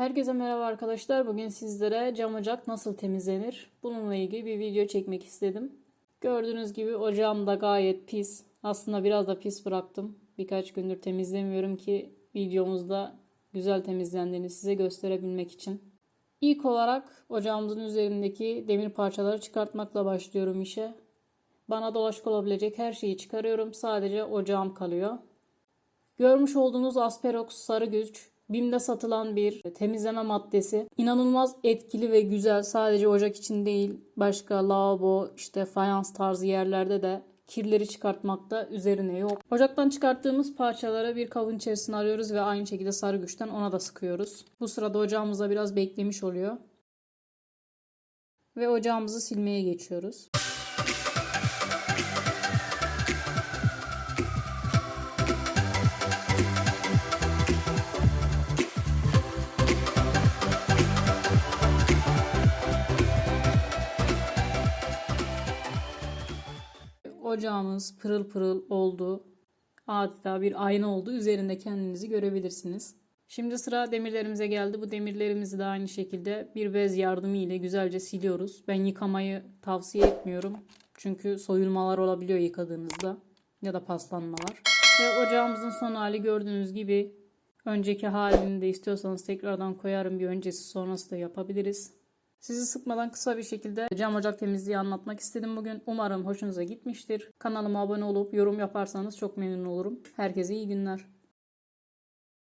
Herkese merhaba arkadaşlar. Bugün sizlere cam ocak nasıl temizlenir? Bununla ilgili bir video çekmek istedim. Gördüğünüz gibi ocağım da gayet pis. Aslında biraz da pis bıraktım. Birkaç gündür temizlemiyorum ki videomuzda güzel temizlendiğini size gösterebilmek için. İlk olarak ocağımızın üzerindeki demir parçaları çıkartmakla başlıyorum işe. Bana dolaşık olabilecek her şeyi çıkarıyorum. Sadece ocağım kalıyor. Görmüş olduğunuz Asperox sarı güç BİM'de satılan bir temizleme maddesi. İnanılmaz etkili ve güzel. Sadece ocak için değil, başka lavabo, işte fayans tarzı yerlerde de kirleri çıkartmakta üzerine yok. Ocaktan çıkarttığımız parçaları bir kabın içerisine alıyoruz ve aynı şekilde sarı güçten ona da sıkıyoruz. Bu sırada ocağımızda biraz beklemiş oluyor. Ve ocağımızı silmeye geçiyoruz. Ocağımız pırıl pırıl oldu. Adeta bir ayna oldu. Üzerinde kendinizi görebilirsiniz. Şimdi sıra demirlerimize geldi. Bu demirlerimizi de aynı şekilde bir bez yardımı ile güzelce siliyoruz. Ben yıkamayı tavsiye etmiyorum. Çünkü soyulmalar olabiliyor yıkadığınızda ya da paslanmalar. Ve ocağımızın son hali gördüğünüz gibi önceki halini de istiyorsanız tekrardan koyarım. Bir öncesi sonrası da yapabiliriz. Sizi sıkmadan kısa bir şekilde cam ocak temizliği anlatmak istedim bugün. Umarım hoşunuza gitmiştir. Kanalıma abone olup yorum yaparsanız çok memnun olurum. Herkese iyi günler.